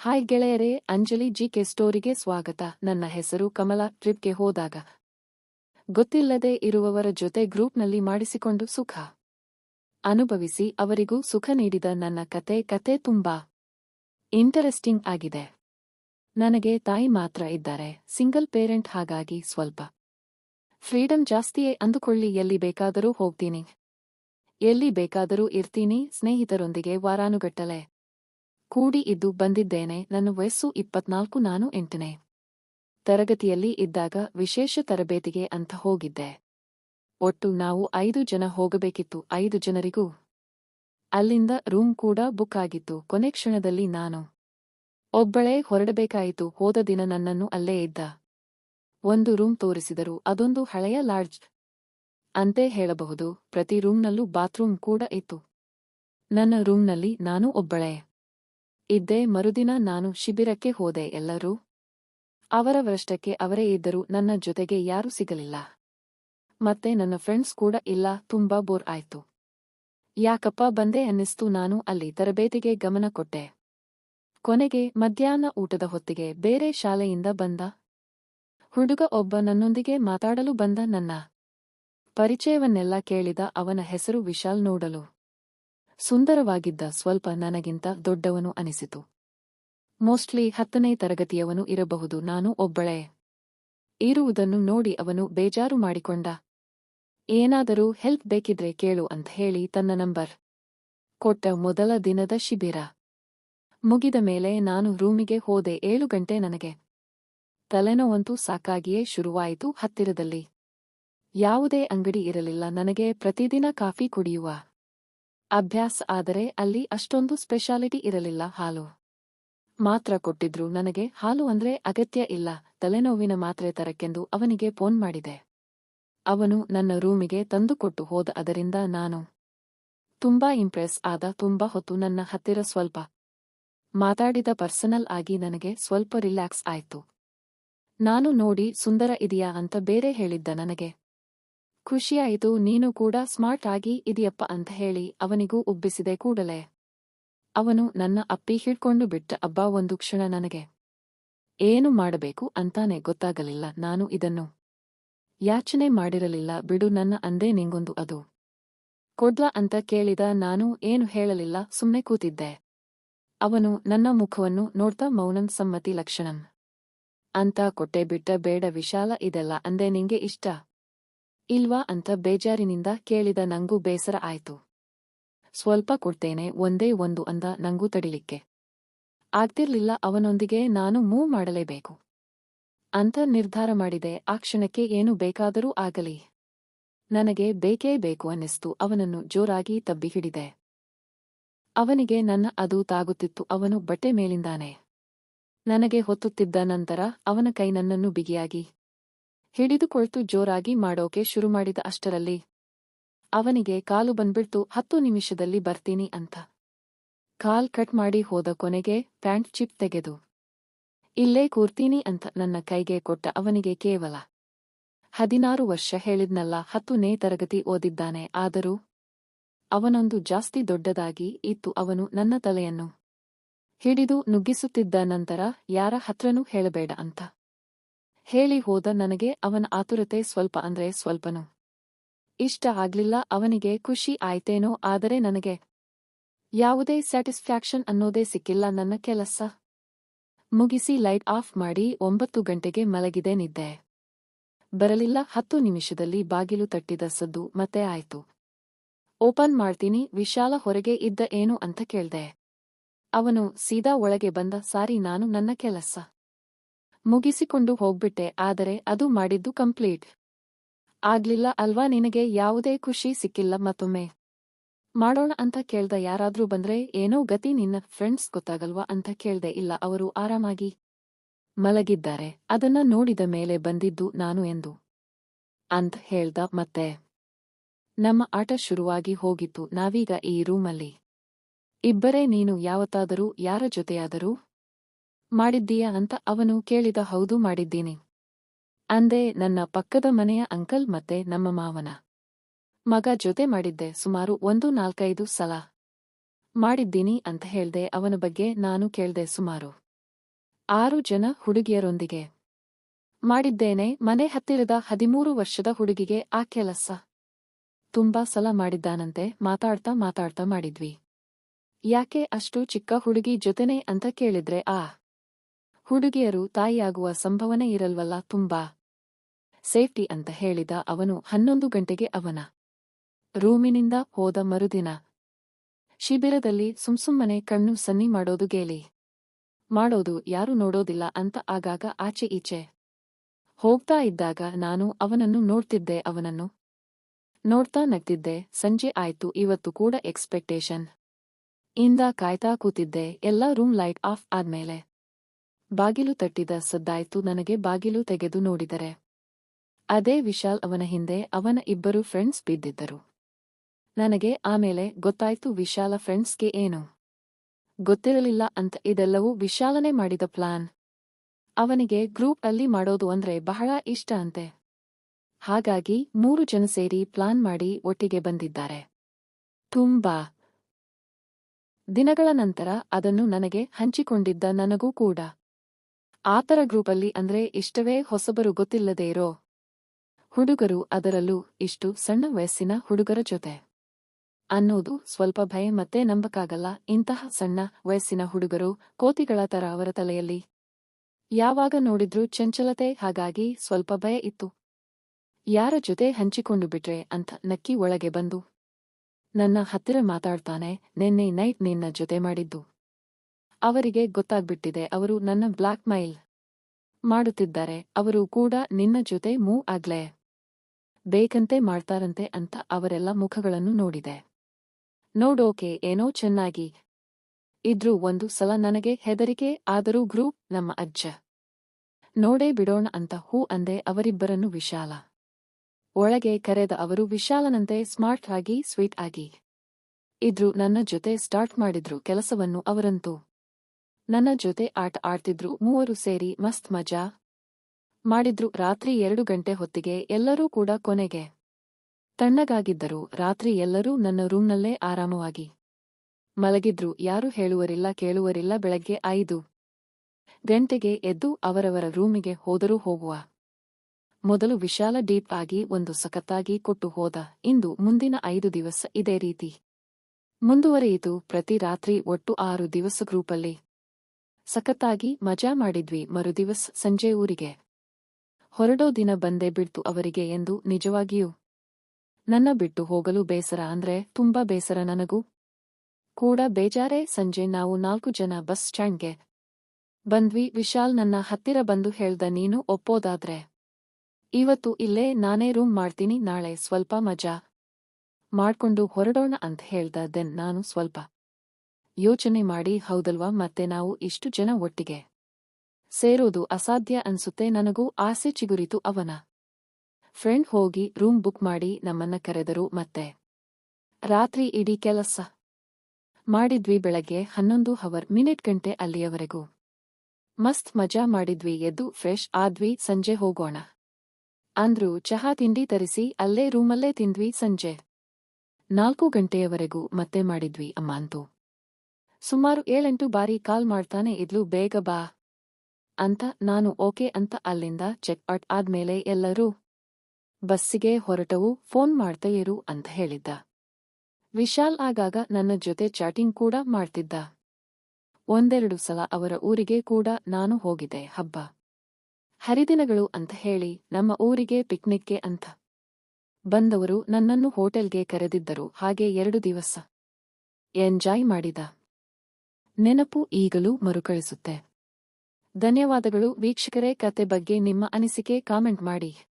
Hi ಗೆಳೆಯರೇ, Anjali G K ಸ್ಟೋರಿಗೆ ಸ್ವಾಗತ. ನನ್ನ ಹೆಸರು ಕಮಲ, ಟ್ರಿಪ್ಗೆ ಹೋದಾಗ. ಗೊತ್ತಿಲ್ಲದೆ ಇರುವವರ ಜೊತೆ ಗ್ರೂಪ್ನಲ್ಲಿ ಮಾಡಿಸಿಕೊಂಡು ಸುಖ. ಅನುಭವಿಸಿ ಅವರಿಗೂ ಸುಖ ನೀಡಿದ ನನ್ನ ಕತೆ ಕತೆ ತುಂಬಾ ಇಂಟರೆಸ್ಟಿಂಗ್ ಆಗಿದೆ. ನನಗೆ ತಾಯಿ ಮಾತ್ರ ಇದ್ದಾರೆ. ಸಿಂಗಲ್ ಪೇರೆಂಟ್ ಹಾಗಾಗಿ ಸ್ವಲ್ಪ ಫ್ರೀಡಂ ಜಾಸ್ತಿಯೇ ಅಂದುಕೊಳ್ಳಿ. ಎಲ್ಲಿ ಬೇಕಾದರೂ ಹೋಗ್ತೀನಿ. ಎಲ್ಲಿ ಬೇಕಾದರೂ ಇರ್ತೀನಿ. ಸ್ನೇಹಿತರೊಂದಿಗೆ ವಾರಾನುಗಟ್ಟಲೆ. ಕೂಡಿ ಇದ್ದು ಬಂದಿದ್ದೇನೆ, ನನ್ನ ವಯಸ್ಸು ಇಪ್ಪತ್ನಾಲ್ಕು, ನಾನು ಎಂಟನೇ ತರಗತಿಯಲ್ಲಿ ಇದ್ದಾಗ ವಿಶೇಷ ತರಬೇತಿಗೆ ಅಂತ ಹೋಗಿದ್ದೆ. ಒಟ್ಟು ನಾವು ಐದು ಜನ ಹೋಗಬೇಕಿತ್ತು, ಐದು ಜನರಿಗೂ. ಅಲ್ಲಿಂದ ರೂಮ್ ಕೂಡ ಬುಕ್ ಆಗಿತ್ತು, ಕೊನೆ ಕ್ಷಣದಲ್ಲಿ ನಾನು. ಒಬ್ಬಳೇ ಹೊರಡಬೇಕಾಯಿತು, ಹೋದ ದಿನ ನನ್ನನ್ನು ಅಲ್ಲೇ ಇದ್ದ. ಒಂದು ರೂಮ್ ತೋರಿಸಿದರು, ಅದೊಂದು ಹಳೆಯ ಲಾಡ್ಜ್. ಅಂತೆ ಹೇಳಬಹುದು, ಪ್ರತಿ ರೂಮ್ನಲ್ಲೂ ಬಾತ್ರೂಮ್ ಕೂಡ ಇತ್ತು. ನನ್ನ ರೂಮ್ನಲ್ಲಿ ನಾನು ಒಬ್ಬಳೇ. ಇದ್ದೆ ಮರುದಿನ ನಾನು ಶಿಬಿರಕ್ಕೆ ಹೋದೆ, ಎಲ್ಲರೂ ಅವರವರಷ್ಟಕ್ಕೆ ಅವರೇ ಇದ್ದರು ನನ್ನ ಜೊತೆಗೆ ಯಾರೂ ಸಿಗಲಿಲ್ಲ. ಮತ್ತೆ ನನ್ನ ಫ್ರೆಂಡ್ಸ್ ಕೂಡ ಇಲ್ಲ, ತುಂಬಾ ಬೋರ್ ಆಯ್ತು. ಯಾಕಪ್ಪ ಬಂದೆ ಅನ್ನಿಸ್ತು ನಾನು ಅಲ್ಲಿ ತರಬೇತಿಗೆ ಗಮನ ಕೊಟ್ಟೆ. ಕೊನೆಗೆ ಮಧ್ಯಾಹ್ನ ಊಟದ ಹೊತ್ತಿಗೆ ಬೇರೆ ಶಾಲೆಯಿಂದ ಬಂದ ಹುಡುಗ ಒಬ್ಬ ನನ್ನೊಂದಿಗೆ ಮಾತಾಡಲು ಬಂದ ನನ್ನ ಪರಿಚಯವನ್ನೆಲ್ಲ ಕೇಳಿದ ಅವನ ಹೆಸರು ವಿಶಾಲ್ ನೋಡಲು. ಸುಂದರವಾಗಿದ್ದ ಸ್ವಲ್ಪ ನನಗಿಂತ ದೊಡ್ಡವನು ಅನಿಸಿತು. ಮೋಸ್ಟ್ಲಿ ಹತ್ತನೇ ತರಗತಿಯವನು ಇರಬಹುದು, ನಾನು ಒಬ್ಬಳೇ. ಇರುವುದನ್ನು ನೋಡಿ ಅವನು ಬೇಜಾರು ಮಾಡಿಕೊಂಡ. ಏನಾದರೂ ಹೆಲ್ಪ್ ಬೇಕಿದ್ರೆ ಕೇಳು ಅಂತ ಹೇಳಿ ತನ್ನ ನಂಬರ್ ಕೊಟ್ಟ ಮೊದಲ ದಿನದ ಶಿಬಿರ. ಮುಗಿದ ಮೇಲೆ ನಾನು ರೂಮಿಗೆ ಹೋದೆ ಏಳು ಗಂಟೆ ನನಗೆ. ತಲೆನೋವಂತೂ ಸಾಕಾಗಿಯೇ ಶುರುವಾಯಿತು ಹತ್ತಿರದಲ್ಲಿ. ಯಾವುದೇ ಅಂಗಡಿ ಇರಲಿಲ್ಲ, ನನಗೆ ಪ್ರತಿದಿನ ಕಾಫಿ ಕುಡಿಯುವ. ಅಭ್ಯಾಸ ಆದರೆ ಅಲ್ಲಿ ಅಷ್ಟೊಂದು ಸ್ಪೆಷಾಲಿಟಿ ಇರಲಿಲ್ಲ, ಹಾಲು. ಮಾತ್ರ ಕೊಟ್ಟಿದ್ರು, ನನಗೆ ಹಾಲು ಅಂದ್ರೆ ಅಗತ್ಯ ಇಲ್ಲ, ತಲೆನೋವಿನ ಮಾತ್ರೆ ತರಕ್ಕೆಂದು ಅವನಿಗೆ ಫೋನ್ ಮಾಡಿದೆ. ಅವನು ನನ್ನ ರೂಮಿಗೆ ತಂದುಕೊಟ್ಟು ಹೋದ ಅದರಿಂದ ನಾನು ತುಂಬಾ ಇಂಪ್ರೆಸ್ ಆದ, ತುಂಬಾ ಹೊತ್ತು ನನ್ನ ಹತ್ತಿರ ಸ್ವಲ್ಪ ಮಾತಾಡಿದ ಪರ್ಸನಲ್ ಆಗಿ ನನಗೆ ಸ್ವಲ್ಪ ರಿಲ್ಯಾಕ್ಸ್ ಆಯ್ತು. ನಾನು ನೋಡಿ ಸುಂದರ ಇದೆಯಾ ಅಂತ ಬೇರೆ ಹೇಳಿದ್ದ ನನಗೆ. ಖುಷಿಯಾಯಿತು, ನೀನು ಕೂಡ ಸ್ಮಾರ್ಟ್ ಆಗಿ ಇದೆಯಪ್ಪ ಅಂತ ಹೇಳಿ ಅವನಿಗೂ ಉಬ್ಬಿಸಿದೆ ಕೂಡಲೇ. ಅವನು ನನ್ನ ಅಪ್ಪಿ ಹಿಡ್ಕೊಂಡು ಬಿಟ್ಟ, ಅಬ್ಬ, ಒಂದು ಕ್ಷಣ ನನಗೆ. ಏನು ಮಾಡಬೇಕು ಅಂತಾನೆ ಗೊತ್ತಾಗಲಿಲ್ಲ ನಾನು ಇದನ್ನು. ಯಾಚನೆ ಮಾಡಿರಲಿಲ್ಲ, ಬಿಡು, ನನ್ನ ಅಂದೇ ನಿಂಗೊಂದು ಅದು. ಕೊಡ್ಲಾ ಅಂತ ಕೇಳಿದ ನಾನು ಏನು ಹೇಳಲಿಲ್ಲ ಸುಮ್ಮನೆ ಕೂತಿದ್ದೆ. ಅವನು ನನ್ನ ಮುಖವನ್ನು ನೋಡ್ತಾ ಮೌನಂ ಸಮ್ಮತಿ ಲಕ್ಷಣಂ. ಅಂತ ಕೊಟ್ಟೆ ಬಿಟ್ಟ, ಬೇಡ, ವಿಶಾಲ ಇದೆಲ್ಲ, ಅಂದೇ ನಿಂಗೆ ಇಷ್ಟ. ಇಲ್ವಾ ಅಂತ ಬೇಜಾರಿನಿಂದ ಕೇಳಿದ ನಂಗೂ ಬೇಸರ ಆಯ್ತು. ಸ್ವಲ್ಪ ಕೊಡ್ತೇನೆ, ಒಂದೇ ಒಂದು ಅಂದ ನಂಗೂ ತಡಿಲಿಕ್ಕೆ. ಆಗ್ತಿರ್ಲಿಲ್ಲ ಅವನೊಂದಿಗೆ ನಾನು ಮೂವ್ ಮಾಡಲೇಬೇಕು. ಅಂತ ನಿರ್ಧಾರ ಮಾಡಿದೆ, ಆ ಕ್ಷಣಕ್ಕೆ ಏನು ಬೇಕಾದರೂ ಆಗಲಿ. ನನಗೆ ಬೇಕೇ ಬೇಕು ಅನ್ನಿಸ್ತು, ಅವನನ್ನು ಜೋರಾಗಿ ತಬ್ಬಿ ಹಿಡಿದೆ. ಅವನಿಗೆ ನನ್ನ ಅದು ತಾಗುತ್ತಿತ್ತು, ಅವನು ಬಟ್ಟೆ ಮೇಲಿಂದಾನೆ. ನನಗೆ ಹೊತ್ತುತ್ತಿದ್ದ ನಂತರ ಅವನ ಕೈ ನನ್ನನ್ನು ಬಿಗಿಯಾಗಿ ಹಿಡಿದುಕೊಳ್ತು ಜೋರಾಗಿ ಮಾಡೋಕೆ ಶುರು ಮಾಡಿದ ಅಷ್ಟರಲ್ಲಿ, ಅವನಿಗೆ ಕಾಲು ಬಂದ್ಬಿಡ್ತು, ಹತ್ತು ನಿಮಿಷದಲ್ಲಿ ಬರ್ತೀನಿ ಅಂತ. ಕಾಲ್ ಕಟ್ ಮಾಡಿ ಹೋದ ಕೊನೆಗೆ ಪ್ಯಾಂಟ್ ಚಿಪ್ ತೆಗೆದು, ಇಲ್ಲೇ ಕೂರ್ತೀನಿ ಅಂತ ನನ್ನ ಕೈಗೆ ಕೊಟ್ಟ ಅವನಿಗೆ ಕೇವಲ ಹದಿನಾರು ವರ್ಷ ಹೇಳಿದ್ನಲ್ಲ, ಹತ್ತನೇ ತರಗತಿ ಓದಿದ್ದಾನೆ, ಆದರೂ ಅವನೊಂದು ಜಾಸ್ತಿ ದೊಡ್ಡದಾಗಿ ಇತ್ತು, ಅವನು ನನ್ನ ತಲೆಯನ್ನು ಹಿಡಿದು ನುಗ್ಗಿಸುತ್ತಿದ್ದ ನಂತರ ಯಾರ ಹತ್ರನೂ ಹೇಳಬೇಡ ಅಂತ. ಹೇಳಿ ಹೋದ ನನಗೆ ಅವನ ಆತುರತೆ ಸ್ವಲ್ಪ ಅಂದ್ರೆ ಸ್ವಲ್ಪನು ಇಷ್ಟ ಆಗ್ಲಿಲ್ಲ, ಅವನಿಗೆ ಖುಷಿ ಆಯ್ತೇನೋ ಆದರೆ ನನಗೆ ಯಾವುದೇ ಸ್ಯಾಟಿಸ್ಫ್ಯಾಕ್ಷನ್ ಅನ್ನೋದೇ ಸಿಕ್ಕಿಲ್ಲ, ನನ್ನ ಕೆಲಸ ಮುಗಿಸಿ ಲೈಟ್ ಆಫ್ ಮಾಡಿ ಒಂಬತ್ತು ಗಂಟೆಗೆ ಮಲಗಿದೆ ನಿದ್ದೆ. ಬರಲಿಲ್ಲ, ಹತ್ತು ನಿಮಿಷದಲ್ಲಿ ಬಾಗಿಲು ತಟ್ಟಿದ ಸದ್ದು, ಮತ್ತೆ ಆಯ್ತು. ಓಪನ್ ಮಾಡ್ತೀನಿ, ವಿಶಾಲ ಹೊರಗೆ ಇದ್ದ ಏನು ಅಂತ ಕೇಳ್ದೆ. ಅವನು ಸೀದಾ ಒಳಗೆ ಬಂದ, ಸಾರಿ, ನಾನು ನನ್ನ ಕೆಲಸ ಮುಗಿಸಿಕೊಂಡು ಹೋಗ್ಬಿಟ್ಟೆ, ಆದರೆ ಅದು ಮಾಡಿದ್ದು ಕಂಪ್ಲೀಟ್. ಆಗ್ಲಿಲ್ಲ ಅಲ್ವಾ ನಿನಗೆ ಯಾವುದೇ ಖುಷಿ ಸಿಕ್ಕಿಲ್ಲ ಮತ್ತೊಮ್ಮೆ? ಮಾಡೋಣ ಅಂತ ಕೇಳ್ದ ಯಾರಾದ್ರೂ ಬಂದ್ರೆ, ಏನೋ ಗತಿ ನಿನ್ನ ಫ್ರೆಂಡ್ಸ್ ಗೊತ್ತಾಗಲ್ವಾ ಅಂತ ಕೇಳ್ದೆ, ಇಲ್ಲ, ಅವರು ಆರಾಮಾಗಿ ಮಲಗಿದ್ದಾರೆ, ಅದನ್ನ ನೋಡಿದ ಮೇಲೆ ಬಂದಿದ್ದು ನಾನು ಎಂದು ಅಂತ ಹೇಳ್ದ ಮತ್ತೆ. ನಮ್ಮ ಆಟ ಶುರುವಾಗಿ ಹೋಗಿತ್ತು, ನಾವೀಗ ಈ ರೂಮಲ್ಲಿ ಇಬ್ಬರೇ ನೀನು ಯಾವತ್ತಾದರೂ, ಯಾರ ಜೊತೆಯಾದರೂ ಮಾಡಿದ್ದೀಯಾ ಅಂತ ಅವನು ಕೇಳಿದ, ಹೌದು, ಮಾಡಿದ್ದೀನಿ. ಅಂದೆ, ನನ್ನ ಪಕ್ಕದ ಮನೆಯ ಅಂಕಲ್ ಮತ್ತೆ ನಮ್ಮ ಮಾವನ ಮಗ ಜೊತೆ ಮಾಡಿದ್ದೆ, ಸುಮಾರು ಒಂದು ನಾಲ್ಕೈದು ಸಲ ಮಾಡಿದ್ದೀನಿ ಅಂತ ಹೇಳ್ದೆ, ಅವನ ಬಗ್ಗೆ ನಾನು ಕೇಳ್ದೆ ಸುಮಾರು ಆರು ಜನ ಹುಡುಗಿಯರೊಂದಿಗೆ ಮಾಡಿದ್ದೇನೆ, ಮನೆ ಹತ್ತಿರದ ಹದಿಮೂರು ವರ್ಷದ ಹುಡುಗಿಗೆ ಆ ಕೆಲಸ ತುಂಬಾ ಸಲ ಮಾಡಿದ್ದಾನಂತೆ, ಮಾತಾಡ್ತಾ ಮಾತಾಡ್ತಾ ಮಾಡಿದ್ವಿ. ಯಾಕೆ ಅಷ್ಟು ಚಿಕ್ಕ ಹುಡುಗಿ ಜೊತೆನೆ ಅಂತ ಕೇಳಿದ್ರೆ, ಆ ಹುಡುಗಿಯರು ತಾಯಿಯಾಗುವ ಸಂಭವನೆ ಇರಲ್ವಲ್ಲ ತುಂಬಾ. ಸೇಫ್ಟಿ ಅಂತ ಹೇಳಿದ ಅವನು ಹನ್ನೊಂದು ಗಂಟೆಗೆ ಅವನ ರೂಮಿನಿಂದ ಹೋದ ಮರುದಿನ. ಶಿಬಿರದಲ್ಲಿ ಸುಮ್ಸುಮ್ಮನೆ ಕಣ್ಣು ಸನ್ನಿ ಮಾಡೋದು ಗೇಲಿ. ಮಾಡೋದು ಯಾರು ನೋಡೋದಿಲ್ಲ ಅಂತ ಆಗಾಗ ಆಚೆ ಈಚೆ. ಹೋಗ್ತಾ ಇದ್ದಾಗ ನಾನು ಅವನನ್ನು ನೋಡ್ತಿದ್ದೆ ಅವನನ್ನು. ನೋಡ್ತಾ ನಗ್ತಿದ್ದೆ, ಸಂಜೆ ಆಯ್ತು, ಇವತ್ತು ಕೂಡ ಎಕ್ಸ್ಪೆಕ್ಟೇಷನ್. ಇಂದ ಕಾಯ್ತಾ ಕೂತಿದ್ದೆ, ಎಲ್ಲ ರೂಮ್ ಲೈಟ್ ಆಫ್ ಆದ್ಮೇಲೆ. ಬಾಗಿಲು ತಟ್ಟಿದ ಸದ್ದಾಯ್ತು ನನಗೆ ಬಾಗಿಲು ತೆಗೆದು ನೋಡಿದರೆ. ಅದೇ ವಿಶಾಲ್ ಅವನ ಹಿಂದೆ ಅವನ ಇಬ್ಬರು ಫ್ರೆಂಡ್ಸ್ ಬಿದ್ದಿದ್ದರು. ನನಗೆ ಆಮೇಲೆ ಗೊತ್ತಾಯ್ತು ವಿಶಾಲ ಫ್ರೆಂಡ್ಸ್ಗೆ ಏನು? ಗೊತ್ತಿರಲಿಲ್ಲ ಅಂತ ಇದೆಲ್ಲವೂ ವಿಶಾಲನೆ ಮಾಡಿದ ಪ್ಲಾನ್. ಅವನಿಗೆ ಗ್ರೂಪ್ ಅಲ್ಲಿ ಮಾಡೋದು ಅಂದ್ರೆ ಬಹಳ ಇಷ್ಟ ಅಂತೆ. ಹಾಗಾಗಿ ಮೂರು ಜನ ಸೇರಿ ಪ್ಲಾನ್ ಮಾಡಿ ಒಟ್ಟಿಗೆ ಬಂದಿದ್ದಾರೆ. ತುಂಬಾ. ದಿನಗಳ ನಂತರ ಅದನ್ನು ನನಗೆ ಹಂಚಿಕೊಂಡಿದ್ದ ನನಗೂ ಕೂಡ. ಆತರ ಗ್ರೂಪಲ್ಲಿ ಅಂದ್ರೆ ಇಷ್ಟವೇ ಹೊಸಬರು ಗೊತ್ತಿಲ್ಲದೇ ಇರೋ ಹುಡುಗರು ಅದರಲ್ಲೂ ಇಷ್ಟು ಸಣ್ಣ ವಯಸ್ಸಿನ ಹುಡುಗರ ಜೊತೆ. ಅನ್ನೋದು ಸ್ವಲ್ಪ ಭಯ ಮತ್ತೆ ನಂಬಕ್ಕಾಗಲ್ಲ ಇಂತಹ ಸಣ್ಣ ವಯಸ್ಸಿನ ಹುಡುಗರು ಕೋತಿಗಳ ತರ ಅವರ ತಲೆಯಲ್ಲಿ. ಯಾವಾಗ ನೋಡಿದ್ರೂ ಚಂಚಲತೆ ಹಾಗಾಗಿ ಸ್ವಲ್ಪ ಭಯ ಇತ್ತು. ಯಾರ ಜೊತೆ ಹಂಚಿಕೊಂಡು ಬಿಟ್ರೆ ಅಂತ ನಕ್ಕಿ ಒಳಗೆ ಬಂದು. ನನ್ನ ಹತ್ತಿರ ಮಾತಾಡ್ತಾನೆ, ನಿನ್ನೆ ನೈಟ್ ನಿನ್ನ ಜೊತೆ ಮಾಡಿದ್ದು. ಅವರಿಗೆ ಗೊತ್ತಾಗ್ಬಿಟ್ಟಿದೆ, ಅವರು ನನ್ನ ಬ್ಲ್ಯಾಕ್ ಮೈಲ್ ಮಾಡುತ್ತಿದ್ದಾರೆ, ಅವರು ಕೂಡ ನಿನ್ನ ಜೊತೆ ಮೂ ಆಗ್ಲೇ ಬೇಕಂತೆ ಮಾಡ್ತಾರಂತೆ ಅಂತ ಅವರೆಲ್ಲ ಮುಖಗಳನ್ನು ನೋಡಿದೆ. ನೋಡೋಕೆ ಏನೋ ಚೆನ್ನಾಗಿ ಇದ್ರೂ ಒಂದು ಸಲ ನನಗೆ ಹೆದರಿಕೆ, ಆದರೂ ಗ್ರೂಪ್ ನಮ್ಮ ಅಜ್ಜ. ನೋಡೇ ಬಿಡೋಣ ಅಂತ ಹೂ ಅಂದೆ, ಅವರಿಬ್ಬರನ್ನು ವಿಶಾಲ ಒಳಗೆ ಕರೆದ ಅವರು ವಿಶಾಲನಂತೆ ಸ್ಮಾರ್ಟ್ ಆಗಿ, ಸ್ವೀಟ್ ಆಗಿ ಇದ್ರು ನನ್ನ ಜೊತೆ ಸ್ಟಾರ್ಟ್ ಮಾಡಿದ್ರು, ಕೆಲಸವನ್ನು ಅವರಂತೂ ನನ್ನ ಜೊತೆ ಆಟ ಆಡ್ತಿದ್ರು ಮೂವರು ಸೇರಿ ಮಸ್ತ್ ಮಜಾ ಮಾಡಿದ್ರು. ರಾತ್ರಿ ಎರಡು ಗಂಟೆ ಹೊತ್ತಿಗೆ ಎಲ್ಲರೂ ಕೂಡ ಕೊನೆಗೆ ತಣ್ಣಗಾಗಿದ್ದರು. ರಾತ್ರಿ ಎಲ್ಲರೂ ನನ್ನ ರೂಮ್ನಲ್ಲೇ ಆರಾಮವಾಗಿ ಮಲಗಿದ್ರು. ಯಾರು ಹೇಳುವರಿಲ್ಲ, ಕೇಳುವರಿಲ್ಲ. ಬೆಳಗ್ಗೆ ಐದು ಗಂಟೆಗೆ ಎದ್ದು ಅವರವರ ರೂಮಿಗೆ ಹೋದರೂ ಹೋಗುವ ಮೊದಲು ವಿಶಾಲ ಡೀಪ್ ಆಗಿ ಒಂದು ಸಖತ್ತಾಗಿ ಕೊಟ್ಟು ಹೋದ. ಇಂದು ಮುಂದಿನ ಐದು ದಿವಸ ಇದೇ ರೀತಿ ಮುಂದುವರೆಯಿತು. ಪ್ರತಿ ರಾತ್ರಿ ಒಟ್ಟು ಆರು ದಿವಸ ಗ್ರೂಪಲ್ಲಿ ಸಖತ್ತಾಗಿ ಮಜಾ ಮಾಡಿದ್ವಿ ಮರುದಿವಸ್ ಸಂಜೆ ಊರಿಗೆ. ಹೊರಡೋ ದಿನ ಬಂದೇ ಬಿಡ್ತು ಅವರಿಗೆ ಎಂದು ನಿಜವಾಗಿಯೂ. ನನ್ನ ಬಿಟ್ಟು ಹೋಗಲು ಬೇಸರ ಅಂದ್ರೆ ತುಂಬಾ ಬೇಸರ ನನಗೂ. ಕೂಡ ಬೇಜಾರೇ ಸಂಜೆ ನಾವು ನಾಲ್ಕು ಜನ ಬಸ್ ಸ್ಟ್ಯಾಂಡ್ಗೆ. ಬಂದ್ವಿ ವಿಶಾಲ್ ನನ್ನ ಹತ್ತಿರ ಬಂದು ಹೇಳ್ದ ನೀನು ಒಪ್ಪೋದಾದ್ರೆ. ಇವತ್ತು ಇಲ್ಲೇ ನಾನೇ ರೂಮ್ ಮಾಡ್ತೀನಿ ನಾಳೆ ಸ್ವಲ್ಪ ಮಜಾ. ಮಾಡ್ಕೊಂಡು ಹೊರಡೋಣ ಅಂತ ಹೇಳ್ದ ದೆನ್ ನಾನು ಸ್ವಲ್ಪ. ಯೋಚನೆ ಮಾಡಿ, ಹೌದಲ್ವಾ? ಮತ್ತೆ ನಾವು ಇಷ್ಟು ಜನ ಒಟ್ಟಿಗೆ ಸೇರೋದು ಅಸಾಧ್ಯ ಅನ್ಸುತ್ತೆ, ನನಗೂ ಆಸೆ ಚಿಗುರಿತು ಅವನ. ಫ್ರೆಂಡ್ ಹೋಗಿ ರೂಮ್ ಬುಕ್ ಮಾಡಿ, ನಮ್ಮನ್ನ ಕರೆದರು ಮತ್ತೆ. ರಾತ್ರಿ ಇಡೀ ಕೆಲಸ ಮಾಡಿದ್ವಿ ಬೆಳಗ್ಗೆ ಹನ್ನೊಂದು ಹವರ್ ಮಿನಿಟ್ ಗಂಟೆ ಅಲ್ಲಿಯವರೆಗೂ. ಮಸ್ತ್ ಮಜಾ ಮಾಡಿದ್ವಿ, ಎದ್ದು ಫ್ರೆಶ್ ಆದ್ವಿ, ಸಂಜೆ ಹೋಗೋಣ. ಅಂದ್ರು, ಚಹಾ ತಿಂಡಿ ತರಿಸಿ, ಅಲ್ಲೇ ರೂಮಲ್ಲೇ ತಿಂದ್ವಿ ಸಂಜೆ. ನಾಲ್ಕು ಗಂಟೆಯವರೆಗೂ ಮತ್ತೆ ಮಾಡಿದ್ವಿ ಅಮ್ಮ ಅಂತೂ. ಸುಮಾರು ಏಳೆಂಟು ಬಾರಿ ಕಾಲ್ ಮಾಡ್ತಾನೆ ಇದ್ಲು, ಬೇಗ ಬಾ. ಅಂತ, ನಾನು ಓಕೆ ಅಂತ ಅಲ್ಲಿಂದ ಚೆಕ್ ಔಟ್ ಆದ್ಮೇಲೆ ಎಲ್ಲರೂ ಬಸ್ಸಿಗೆ ಹೊರಟವು, ಫೋನ್ ಮಾಡ್ತಾ ಅಂತ ಹೇಳಿದ್ದ. ವಿಶಾಲ್ ಆಗಾಗ ನನ್ನ ಜೊತೆ ಚಾಟಿಂಗ್ ಕೂಡ ಮಾಡ್ತಿದ್ದ. ಒಂದೆರಡು ಸಲ ಅವರ ಊರಿಗೆ ಕೂಡ ನಾನು ಹೋಗಿದ್ದೆ, ಹಬ್ಬ. ಹರಿದಿನಗಳು ಅಂತ ಹೇಳಿ, ನಮ್ಮ ಊರಿಗೆ ಪಿಕ್ನಿಕ್ಗೆ ಅಂತ ಬಂದವರು ನನ್ನನ್ನು ಹೋಟೆಲ್ಗೆ ಕರೆದಿದ್ದರು, ಹಾಗೆ ಎರಡು ದಿವಸ. ಎಂಜಾಯ್ ಮಾಡಿದ. ನೆನಪು ಈಗಲೂ ಮರುಕಳಿಸುತ್ತೆ. ಧನ್ಯವಾದಗಳು ವೀಕ್ಷಕರೇ ಕತೆ ಬಗ್ಗೆ ನಿಮ್ಮ ಅನಿಸಿಕೆ ಕಾಮೆಂಟ್ ಮಾಡಿ.